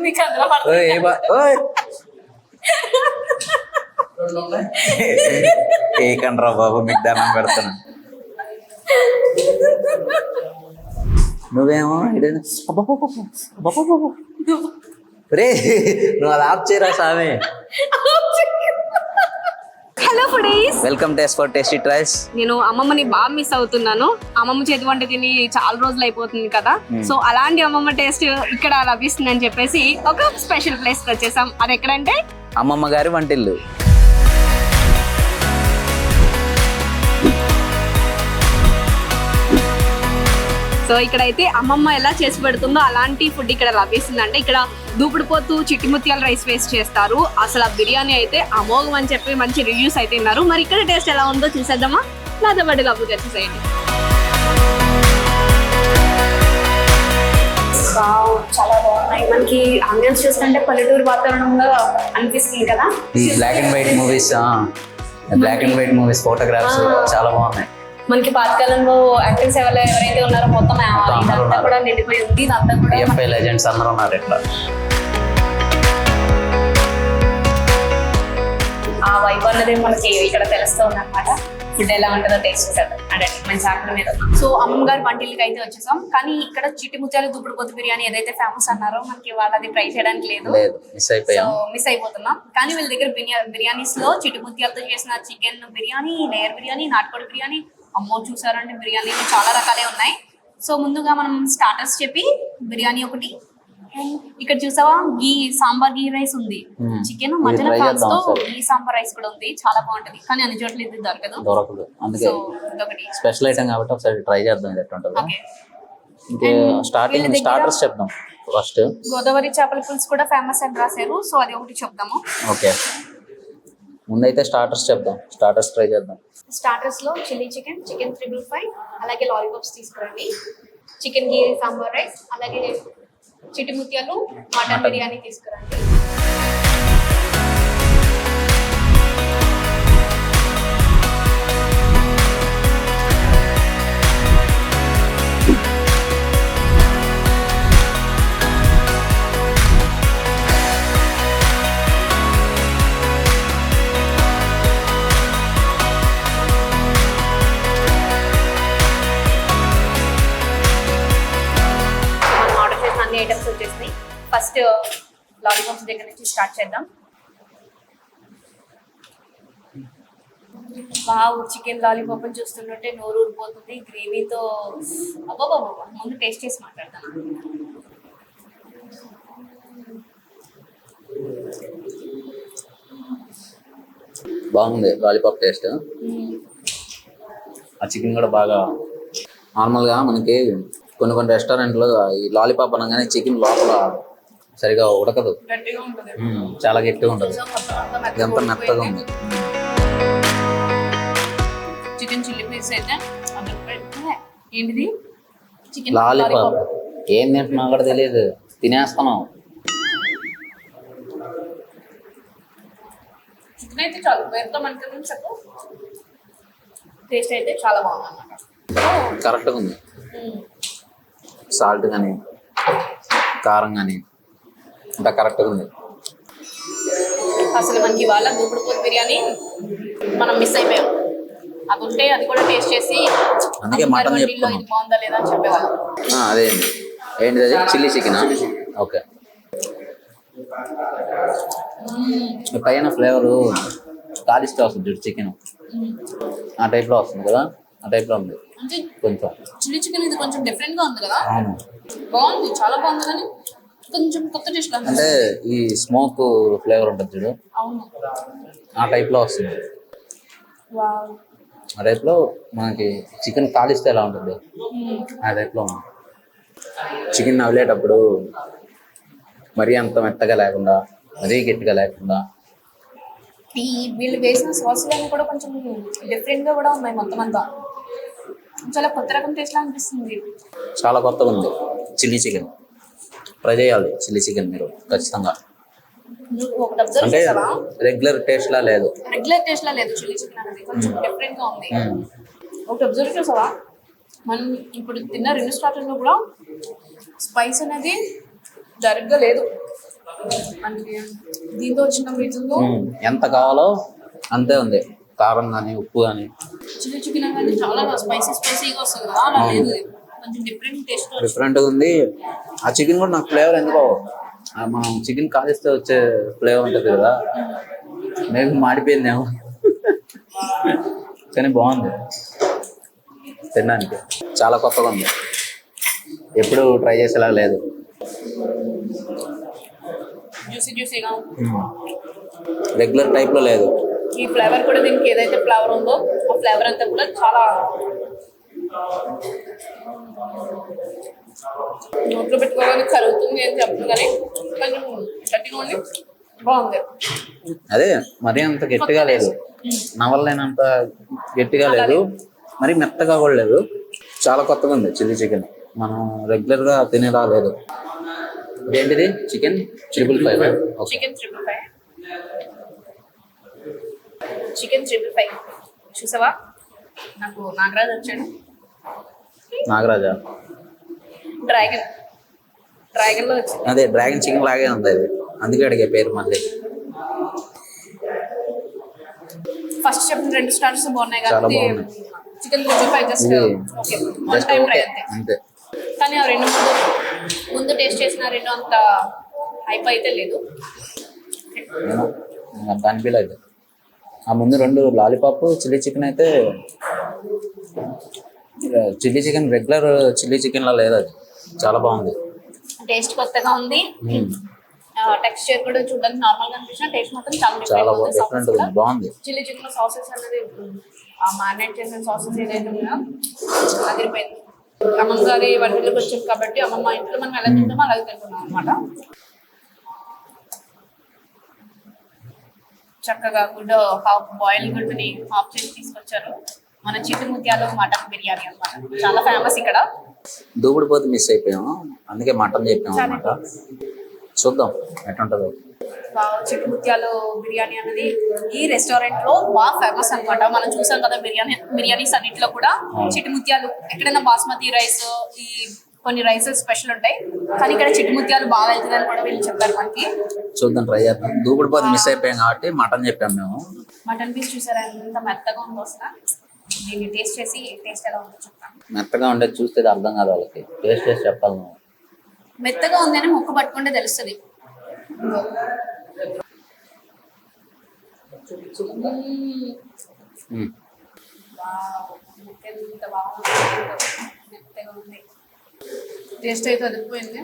మీకు అందులో ఓయ్, ఏ బా- ఓయ్. ఏ కండ్రా బాబు మీకు దండం పెడతాను నువ్వేమో. రే నువ్వు అది ఆఫ్ చేయరా స్వామి hello foodies welcome taste for tasty tries నేను అమ్మమ్మని బాగా మిస్ అవుతున్నాను. అమ్మమ్మ చేతి వంట తిని చాలా రోజులు అయిపోతుంది కదా. Hmm. సో అలాంటి అమ్మమ్మ టేస్ట్ ఇక్కడ లభిస్తుంది అని చెప్పేసి ఒక స్పెషల్ ప్లేస్ వచ్చేసాం. అది ఎక్కడంటే అమ్మమ్మ గారి వంటిల్లు. సో ఇక్కడైతే అమ్మమ్మ ఎలా చేసి పెడుతుందో అలాంటి ఫుడ్ ఇక్కడ లభిస్తుంది అంటే ఇక్కడ దూపుడు పోతు చిట్టిముత్యాల రైస్ వేస్ట్ చేస్తారు. అసలు ఆ బిర్యానీ అయితే అమోఘం అని చెప్పి మంచి రివ్యూస్ అయితే ఉన్నారు మరి ఇక్కడ టేస్ట్ ఎలా ఉందో చూసేద్దామా? నాతో పాటు కబుర్ వచ్చేసేయండి చాలా బాగున్నాయి. మనకి ఆంబియన్స్ చూస్తుంటే పల్లెటూరు వాతావరణంగా అనిపిస్తుంది కదా. Black and white movies black and white movies photographs చాలా బాగున్నాయి. మనకి పాతకాలంలో యాక్టింగ్ సేవలు ఎవరైతే ఉన్నారో మొత్తం ఇదంతా. కూడా నిండిపోయి ఉంది. ఇదంతా కూడా ఎఫ్ఐ లెజెండ్స్ అందరూ ఉన్నారు ఇట్లా ఆ వైబ్ అన్నది మనకి ఇక్కడ తెలుస్తూ ఉందన్నమాట. ఫుడ్ ఎలా ఉంటుందో టేస్ట్ చేసేద్దాం అంటే మంచి ఆకలి మీద. సో అమ్మమ్మ గారి వంటిల్కి అయితే వచ్చేసాం. కానీ ఇక్కడ చిట్టి ముత్యాలు దుప్పుడు పొద్దు బిర్యానీ ఏదైతే ఫేమస్ అన్నారో మనకి వాళ్ళది ట్రై చేయడానికి లేదు. మిస్ అయిపోయాం. మిస్ అయిపోతున్నాం. కానీ వీళ్ళ దగ్గర బిర్యానీ బిర్యానీస్లో చిట్టి ముత్యాలతో చేసిన చికెన్ బిర్యానీ లేయర్ బిర్యానీ నాటుకోడి బిర్యానీ అమ్మో చూసారంటే బిర్యానీలు చాలా రకాలే ఉన్నాయి. సో ముందుగా మనం స్టార్టర్స్ చెప్పి బిర్యానీ ఒకటి. ఇక్కడ చూసావా? గీ సాంబార్ గీ రైస్ ఉంది. చికెన్ try ఫ్రాన్స్తో. గీ సాంబార్ రైస్ కూడా ఉంది. చాలా బాగుంటది. కానీ అన్ని చోట్ల ఇది దొరకదు. దొరకదు. అందుకే ఇదొకటి. స్పెషల్ ఐటమ్ కాబట్టి ఒకసారి ట్రై చేద్దాం ఇంకే స్టార్టింగ్ స్టార్టర్స్ చెప్దాం ఫస్ట్ గోదావరి చేపల పులుసు కూడా ఫేమస్ అని రాశారు. సో అది ఒకటి చెప్దాము. ఓకే. ముందైతే స్టార్టర్స్ చెప్దాం. స్టార్టర్స్ ట్రై చేద్దాం. స్టార్టర్స్లో chilli chicken chicken triple five అలాగే లాలీపాప్స్ తీసుకురండి. చికెన్ గీ సాంబార్ రైస్ అలాగే చిట్టి ముత్యాలు మటన్. బిర్యానీ తీసుకురండి. చేద్దాం. వావ్ చికెన్ లాలీపాప్ చూస్తుంటే నోరు ఊరిపోతుంది. గ్రేవీతో అబ్బాబా ముందు టేస్ట్ చేసి మాట్లాడతాను బాగుంది లాలీపాప్ టేస్ట్. ఆ చికెన్ కూడా బాగా నార్మల్గా మనకి కొన్ని కొన్ని రెస్టారెంట్లో ఈ లాలీపాప్ అనగానే చికెన్ లోపల సరిగా ఉడకదు. చాలా గట్టిగా ఉంటుంది. ఇదంతా మెత్తగా ఉంది. చికెన్ చిల్లీ పీస్ అయితే. ఏంటిది? Chicken lollipop. ఏం తింటున్నా కూడా తెలియదు తినేస్తున్నాం చికెన్ అయితే చాలు. వేరుతో మనకి టేస్ట్ అయితే చాలా బాగుంది అన్నమాట కరెక్ట్గా ఉంది. సాల్ట్ కానీ కారం కానీ. అంతా కరెక్ట్గా ఉంది. అసలు మనకి ఇవాళ దూపుడు పోతు బిర్యానీ మనం మిస్ అయిపోయాం. అది ఉంటే అది కూడా టేస్ట్ చేసి అందుకే మటన్ చెప్తున్నాం. ఇది బాగుందా లేదా అని చెప్పేవాళ్ళం. ఆ, అదే అండి. ఏంటిది అది? Chilli chicken okay. పైన ఫ్లేవరు కాలిస్తే వస్తుంది చూడు చికెన్ ఆ టైప్లో వస్తుంది కదా? ఆ టైప్లో ఉంది. అంటే కొంచెం. చిల్లీ చికెన్ ఇది కొంచెం డిఫరెంట్గా ఉంది కదా? బాగుంది చాలా బాగుంది కానీ కొంచెం కొత్త టేస్ట్ అంటే ఈ స్మోక్ ఫ్లేవర్ ఉంటుంది చూడు. అవును. ఆ టైప్లో వస్తుంది. వావ్. ఆ టైప్లో మనకి చికెన్ కాలిస్తే ఎలా ఉంటుంది? ఆ టైప్లో ఉంది చికెన్ నవ్వులేటప్పుడు మరీ అంత మెత్తగా లేకుండా మరీ గట్టిగా లేకుండా ఈ వీళ్ళు వేసిన సాసులన్నీ కూడా కొంచెం డిఫరెంట్గా కూడా ఉన్నాయి మొత్తం అంతా. చాలా కొత్త రకం టేస్ట్ లా అనిపిస్తుంది. చాలా కొత్తగా ఉంది. Chilli chicken. ట్రై చేయాలి చిల్లీ చికెన్ మీరు ఖచ్చితంగా. అంటే రెగ్యులర్ టేస్ట్ లా లేదు. రెగ్యులర్ టేస్ట్ లా లేదు చిల్లీ చికెన్ అనేది కొంచెం డిఫరెంట్గా ఉంది. ఒకటి అబ్జర్వ్ చేసావా? మనం ఇప్పుడు తిన్న రెండు స్టార్టర్లో కూడా స్పైస్ అనేది జరగ్గా లేదు. మనకి దీంతో వచ్చిన వీటిల్లో. ఎంత కావాలో అంతే ఉంది. కారం కానీ ఉప్పు కానీ. చిల్లీ చికెన్ అనేది చాలా స్పైసీ స్పైసీగా వస్తుంది కదా అలా లేదు. కొంచెం డిఫరెంట్ టేస్ట్ ఉంది. ఆ చికెన్ కూడా నాకు ఫ్లేవర్ ఎందుకో మనం చికెన్ కాలిస్తే వచ్చే ఫ్లేవర్ ఉంటుంది కదా. మేబీ మాడిపోయిందేమో. కానీ బాగుంది. తినడానికి. చాలా కొత్తగా ఉంది. ఎప్పుడు ట్రై చేసేలా లేదు. జ్యూసీ జ్యూసీగా రెగ్యులర్ టైప్లో లేదు. ఈ ఫ్లేవర్ కూడా దీనికి ఏదైతే ఫ్లేవర్ ఉందో ఆ ఫ్లేవర్ అంతా కూడా చాలా నోట్లో పెట్టుకోగానే కరుగుతుంది అని చెప్తుంది కానీ కొంచెం గట్టిగా ఉంది. బాగుంది. అదే మరీ అంత గట్టిగా లేదు. నవలలేనంత గట్టిగా లేదు. మరి మెత్తగా కూడా లేదు. చాలా కొత్తగా ఉంది చిల్లీ చికెన్. మనం రెగ్యులర్గా తినేలా లేదు. ఏంటిది chicken triple five chicken triple five chicken triple five చూసావా? నాకు నాగరాజ్ వచ్చాడు. నాగరాజా? డ్రాగన్. డ్రాగన్లో వచ్చింది. అదే డ్రాగన్ చికెన్ లాగే ఉంది అది. అందుకే అడిగే పేరు మళ్ళీ. ఫస్ట్ చెప్పిన రెండు స్టార్స్ బాగున్నాయి కాబట్టి. Chicken triple five just okay. One time try అంతే. అంతే. కానీ ఆ రెండు ముందు ముందు టేస్ట్ చేసిన రెండు అంత హైప్ అయితే లేదు. అంత అనిపించలేదు ఆ ముందు రెండు లాలీపాప్ చిల్లీ చికెన్ అయితే chilli chicken regular chilli chicken లా లేదు అది. చాలా బాగుంది. టేస్ట్ కొత్తగా ఉంది. టెక్స్చర్ కూడా చూడడానికి నార్మల్గా అనిపించిన టేస్ట్ మాత్రం చాలా చాలా డిఫరెంట్ ఉంది డిఫరెంట్ ఉంది. బాగుంది. చిల్లీ చికెన్ సాసెస్ అనేది ఆ మ్యారినేట్ చేసిన సాసెస్ ఏదైతే ఉన్నాయో అదిరిపోయింది. అమ్మమ్మ గారి వంటలకు వచ్చింది కాబట్టి అమ్మమ్మ ఇంట్లో మనం ఎలా తింటామో అలాగే తింటున్నాం అనమాట చక్కగా గుడ్ హాఫ్ బాయిల్ గుడ్డుని హాఫ్ చేసి తీసుకొచ్చారు. మన చిట్టు ముత్యాలు మటన్ బిర్యానీ అన్నమాట. చాలా ఫేమస్ ఇక్కడ. దూకుడు పోతే మిస్ అయిపోయాము. అందుకే మటన్ చెప్పాము అనమాట చూద్దాం ఎట్లుంటుందో. చిట్టు ముత్యాలు బిర్యానీ అనేది ఈ రెస్టారెంట్లో బాగా ఫేమస్ అన్నమాట. మనం చూసాం కదా బిర్యానీ బిర్యానీస్ అన్నిట్లో కూడా చిట్టు ముత్యాలు ఎక్కడైనా బాస్మతి రైస్ ఈ కొన్ని రైసెస్ స్పెషల్ ఉంటాయి. కానీ ఇక్కడ చిట్టు ముత్యాలు బాగా వెళ్తుందని కూడా వీళ్ళు చెప్పారు మనకి. చూద్దాం ట్రై చేద్దాం. దూకుడు మిస్ అయిపోయాం కాబట్టి మటన్ చెప్పాము మేము. మటన్ పీస్ చూసారా? ఎంత మెత్తగా ఉందో దీన్ని టేస్ట్ చేసి టేస్ట్ ఎలా ఉందో చెప్తాను. మెత్తగా ఉండేది చూస్తే అర్థం కాదు వాళ్ళకి. టేస్ట్ చేసి చెప్పాలి నువ్వు. మెత్తగా ఉందని ముక్క పట్టుకుంటే తెలుస్తుంది. టేస్ట్ అయితే అదిరిపోయింది.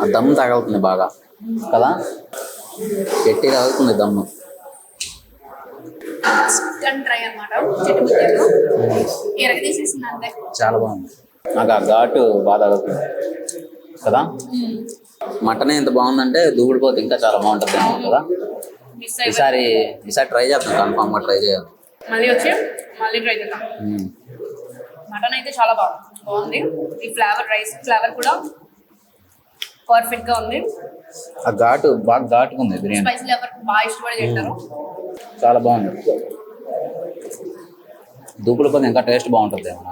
ఆ దమ్ తగులుతుంది బాగా. కదా? గట్టి తగులుతుంది దమ్ము. చికెన్ డ్రై అనమాట చెట్టు ముద్దలు ఎరగ తీసేసింది అంతే చాలా బాగుంది. నాకు ఆ ఘాటు బాగా తగులుతుంది కదా? మటన్ ఎంత బాగుందంటే దూకుడు పోతే ఇంకా చాలా బాగుంటుంది కదా? ఈసారి ఈసారి ట్రై చేద్దాం కన్ఫామ్గా ట్రై చేయాలి. మళ్ళీ వచ్చి మళ్ళీ ట్రై చేద్దాం. మటన్ అయితే చాలా బాగుంది. బాగుంది. ఈ ఫ్లేవర్ రైస్ ఫ్లేవర్ కూడా పర్ఫెక్ట్గా ఉంది. ఆ ఘాటు బాగా ఘాటుగా ఉంది బిర్యానీ. స్పైసీ ఫ్లేవర్ బాగా ఇష్టపడి తింటారు? చాలా బాగుంది. దూకుడు పోతే ఇంకా టేస్ట్ బాగుంటుంది మనం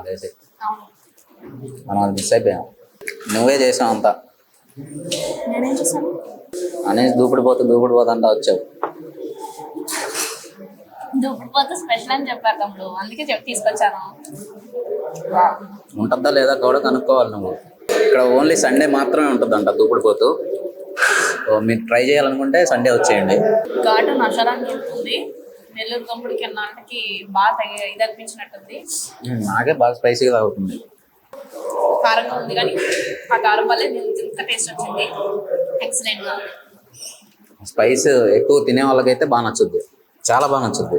అవును. మనం అది మిస్ అయిపోయాం. నువ్వే చేసావు అంతా? నేనేం చేశాను? అనేసి దూకుడు పోతే దూకుడు పోతే అంతా వచ్చావు. దుబ్బపోతే స్పెషల్ అని చెప్పారు తమ్ముడు. అందుకే చెప్పి తీసుకొచ్చాను. ఉంటుందా లేదా కూడా కనుక్కోవాలి నువ్వు. ఇక్కడ ఓన్లీ సండే మాత్రమే ఉంటుందంట దూకుడు పోతు. సో మీరు ట్రై చేయాలనుకుంటే సండే వచ్చేయండి. ఘాటు నషారానికి వెళ్తుంది. నెల్లూరు కంపుడికి అన్నాటికి బాగా ఇది అనిపించినట్టుంది. నాకే బాగా స్పైసీగా తాగుతుంది కారంగా ఉంది కానీ ఆ కారం వల్లే ఇంత టేస్ట్ వచ్చింది. ఎక్సలెంట్గా ఉంది. స్పైస్ ఎక్కువ తినే వాళ్ళకైతే బాగా నచ్చుద్ది. చాలా బాగా నచ్చుద్ది.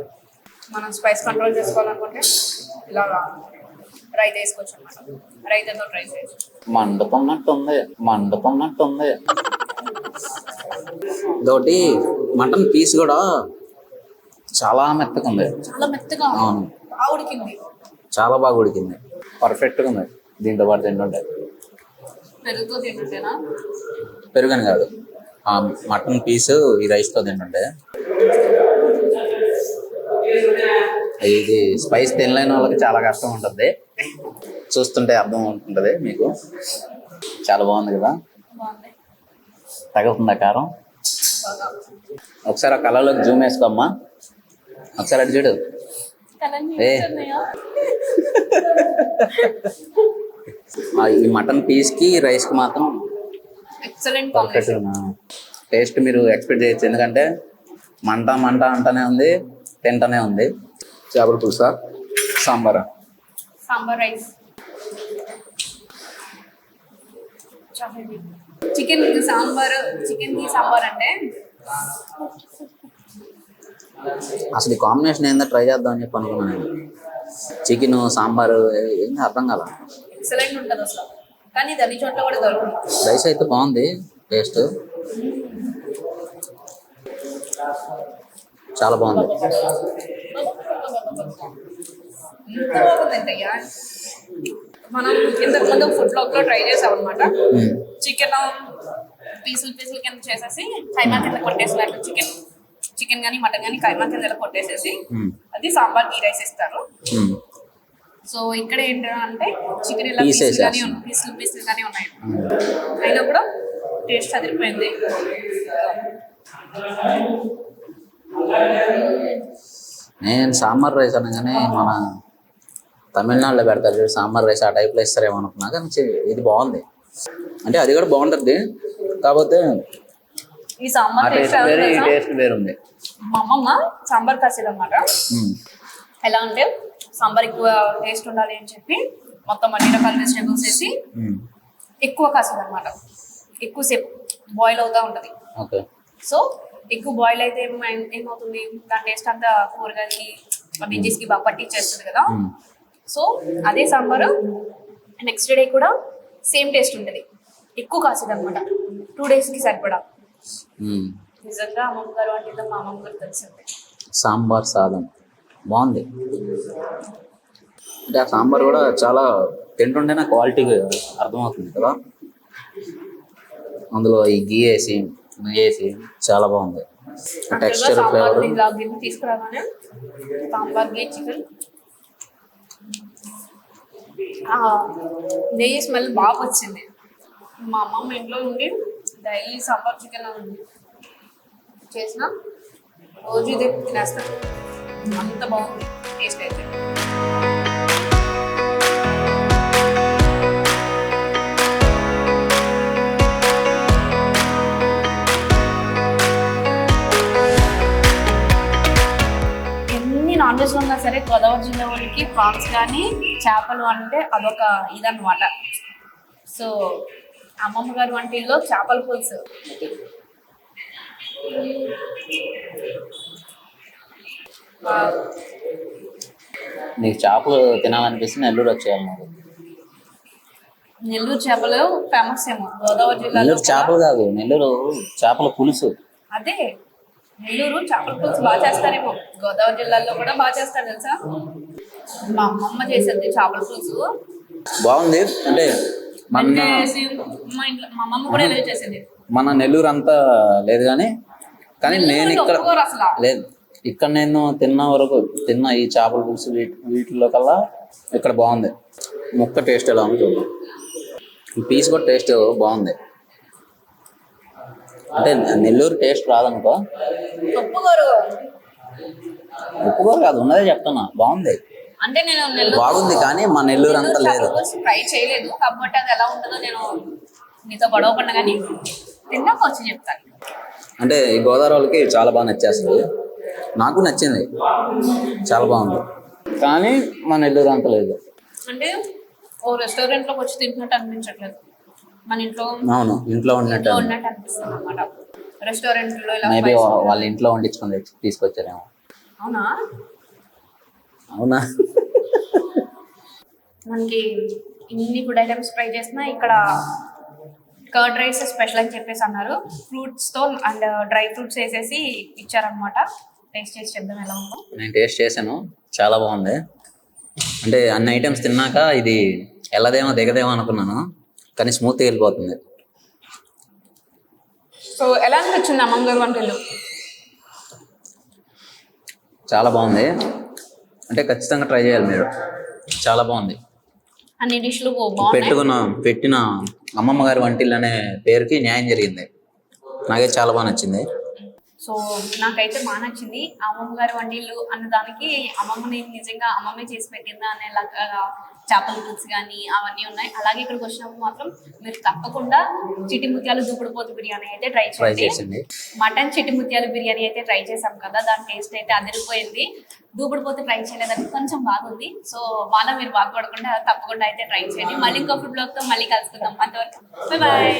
మనం స్పైస్ కంట్రోల్ చేసుకోవాలనుకుంటే ఇలా రైతా వేసుకోవచ్చు అనమాట రైతాతో ట్రై చేయొచ్చు మండుతున్నట్టుంది మండుతున్నట్టుంది ఇదొకటి మటన్ పీస్ కూడా చాలా మెత్తగా ఉంది చాలా మెత్తగా అవును. బాగా ఉడికింది. చాలా బాగా ఉడికింది. పర్ఫెక్ట్గా ఉంది. దీంతో పాటు తింటుంటే. పెరుగుతో తింటుంటేనా? పెరుగని కాదు. ఆ మటన్ పీస్ ఈ రైస్తో తింటుంటే. ఇది స్పైస్ తినలేని వాళ్ళకి చాలా కష్టం ఉంటుంది. చూస్తుంటే అర్థం ఉంటుంది మీకు. చాలా బాగుంది కదా. బాగుంది. తగులుతుందా కారం. ఒకసారి ఆ కలర్లోకి జూమ్ వేసుకోమ్మా. ఒకసారి అటు చూడు. ఏ. ఈ మటన్ పీస్కి రైస్కి మాత్రం ఎక్సలెంట్ టేస్ట్ మీరు ఎక్స్పెక్ట్ చేయొచ్చు. ఎందుకంటే మంట మంట అంటనే ఉంది తింటనే ఉంది. చేపల పులుసా? సాంబారా? సాంబార్ రైస్ చికెన్ సాంబార్ చికెన్కి సాంబార్ అంటే? అసలు ఈ కాంబినేషన్ ఏందో ట్రై చేద్దాం అని చెప్పి అనుకున్నాను. నేను చికెన్ సాంబారు ఏం అర్థం కాల. ఎక్సలెంట్ ఉంటుంది అసలు. కానీ ఇది అన్ని చోట్ల కూడా దొరుకుతుంది రైస్ అయితే బాగుంది టేస్ట్ చాలా బాగుంది. మనం ఇంతకు ముందు ఫుడ్ బ్లాగ్లో ట్రై చేసాం అనమాట. చికెన్ పీసులు పీసులు కింద చేసేసి కైమా కింద కొట్టేసినట్లు చికెన్ చికెన్ కానీ మటన్ కానీ కైమా కింద కొట్టేసేసి మ్మ్. అది సాంబార్ గీ రైస్ ఇస్తారు. సో ఇక్కడ ఏంటంటే చికెన్ ఇలా పీసులు కానీ పీసులు పీసులు కానీ ఉన్నాయి. అయినా కూడా టేస్ట్ అదిరిపోయింది. నేను సాంబార్ రైస్ అనగానే మన తమిళనాడులో పెడతారు చూడు సాంబార్ రైస్ ఆ టైప్లో ఇస్తారేమో అనుకున్నా కానీ ఇది బాగుంది. అంటే అది కూడా బాగుంటుంది. కాకపోతే ఈ సాంబార్ టేస్ట్ టేస్ట్ వేరే ఈ ఎలా టేస్ట్ వేరు ఉంది మా అమ్మమ్మ సాంబార్ కాసేది అనమాట. ఎలా అంటే సాంబార్ ఎక్కువ టేస్ట్ ఉండాలి అని చెప్పి మొత్తం అన్ని రకాల వెజిటేబుల్స్ వేసి. ఎక్కువ కాసేది అనమాట ఎక్కువసేపు బాయిల్ అవుతా ఉంటది. ఓకే. సో ఎక్కువ బాయిల్ అయితే ఏమవుతుంది? దాని టేస్ట్ అంతా కూరగాయలకి వెజ్జెస్కి బాగా పట్టించేస్తుంది కదా. సో అదే సాంబారు నెక్స్ట్ డే కూడా సేమ్ టేస్ట్ ఉంటుంది. ఎక్కువ కాసేది అనమాట. టూ డేస్కి సరిపడా. మ్మ్. నిజంగా అమ్మమ్మ గారు అంటే మా అమ్మమ్మ గారు తెలిసింది సాంబార్ సాదం. బాగుంది. అంటే ఆ సాంబార్ కూడా చాలా తింటుంటేనే క్వాలిటీ అర్థమవుతుంది కదా? అందులో ఈ గీ వేసి నెయ్యి వేసి చాలా బాగుంది. టెక్స్చర్ ఫ్లేవర్ తీసుకురాగానే సాంబార్ గే చికెన్ నెయ్యి స్మెల్ బాగా వచ్చింది. మా అమ్మమ్మ ఇంట్లో ఉండి డైలీ సాంబార్ చికెన్ చేసిన రోజు ఇది తినేస్తాను అంత బాగుంది టేస్ట్ అయితే. ఎన్ని నాన్ వెజ్ ఉన్నా సరే గోదావరి జిల్లా వాళ్ళకి ప్రాన్స్ కానీ చేపలు అంటే అదొక ఇదన్నమాట. సో అమ్మమ్మ గారి వంటిల్లో చేపల పులుసు. నీకు చేపలు తినాలనిపిస్తే నెల్లూరు వచ్చేయాలి మరి నెల్లూరు చేపలు ఫేమస్ ఏమో. గోదావరి జిల్లాలో నెల్లూరు చేపలు కాదు నెల్లూరు చేపల పులుసు. అదే. నెల్లూరు చేపల పులుసు బాగా చేస్తారేమో. గోదావరి జిల్లాలో కూడా బాగా చేస్తారు తెలుసా? మా అమ్మమ్మ చేసేది చేపల పులుసు. బాగుంది. అంటే మన మా ఇంట్లో మా అమ్మమ్మ కూడా ఇలా చేసేది. మన నెల్లూరు అంతా లేదు కానీ కానీ నేను ఇక్కడ లేదు. ఇక్కడ నేను తిన్న వరకు తిన్న ఈ చేపల పులుసు వీటి వీటిలో కల్లా ఇక్కడ బాగుంది. ముక్క టేస్ట్ ఎలా ఉంది చూద్దాం. పీస్ కూడా టేస్ట్ బాగుంది. అంటే నెల్లూరు టేస్ట్ రాదనుకో. ఉప్పుకోరు కాదు ఉన్నదే చెప్తున్నా. బాగుంది. అంటే నేను నెల్లూరు బాగుంది కానీ మా నెల్లూరు అంతా లేదు. ట్రై చేయలేదు కాబట్టి అది ఎలా ఉంటుందో నేను నీతో గొడవ పడిన కానీ తిన్నాక వచ్చి చెప్తాను అంటే ఈ గోదావరి వాళ్ళకి చాలా బాగా నచ్చేస్తుంది. నాకు నచ్చింది. చాలా బాగుంది. కానీ మా నెల్లూరు అంత లేదు. అంటే ఓ రెస్టారెంట్లోకి వచ్చి తింటున్నట్టు అనిపించట్లేదు. మన ఇంట్లో అవును ఇంట్లో ఉన్నట్టు ఉన్నట్టు అనిపిస్తుంది అనమాట రెస్టారెంట్లో ఇలా మేబీ వాళ్ళ ఇంట్లో వండించుకొని తీసుకొచ్చారేమో. అవునా? అవునా? మనకి ఇన్ని ఫుడ్ ఐటమ్స్ ట్రై చేసినా ఇక్కడ కర్డ్ రైస్ స్పెషల్ అని చెప్పేసి అన్నారు. ఫ్రూట్స్తో అండ్ డ్రై ఫ్రూట్స్ వేసేసి ఇచ్చారనమాట టేస్ట్ చేసి చెప్దాం ఎలా ఉందో. నేను టేస్ట్ చేశాను. చాలా బాగుంది. అంటే అన్ని ఐటమ్స్ తిన్నాక ఇది ఎల్లదేమో దిగదేమో అనుకున్నాను. కానీ స్మూత్గా వెళ్ళిపోతుంది. సో ఎలా అనిపించింది అమ్మమ్మ గారు వంటలు? చాలా బాగుంది. అంటే ఖచ్చితంగా ట్రై చేయాలి మీరు. చాలా బాగుంది. అన్ని డిష్లు పెట్టుకున్న పెట్టిన అమ్మమ్మ గారి వంటిల్లు అనే పేరుకి న్యాయం జరిగింది. నాకైతే చాలా బాగా నచ్చింది. సో నాకైతే బాగా నచ్చింది. అమ్మమ్మ గారి వండిళ్ళు అన్న దానికి అమ్మమ్మని నిజంగా అమ్మమ్మే చేసి పెట్టిందా అనే లాగా చేపల పులుసు కానీ అవన్నీ ఉన్నాయి. అలాగే ఇక్కడికి వచ్చినప్పుడు మాత్రం మీరు తప్పకుండా చిట్టి ముత్యాలు దూపుడుపోతు బిర్యానీ అయితే ట్రై చేయండి. మటన్ చిట్టి ముత్యాలు బిర్యానీ అయితే ట్రై చేసాం కదా దాని టేస్ట్ అయితే అదిరిపోయింది. దూపుడుపోతు ట్రై చేయలేదని కొంచెం బాధ ఉంది సో వాళ్ళ మీరు బాధపడకుండా తప్పకుండా అయితే ట్రై చేయండి. మళ్ళీ ఇంకో ఫుడ్ బ్లాగ్తో మళ్ళీ కలుసుకుందాం. అంతవరకు. Bye bye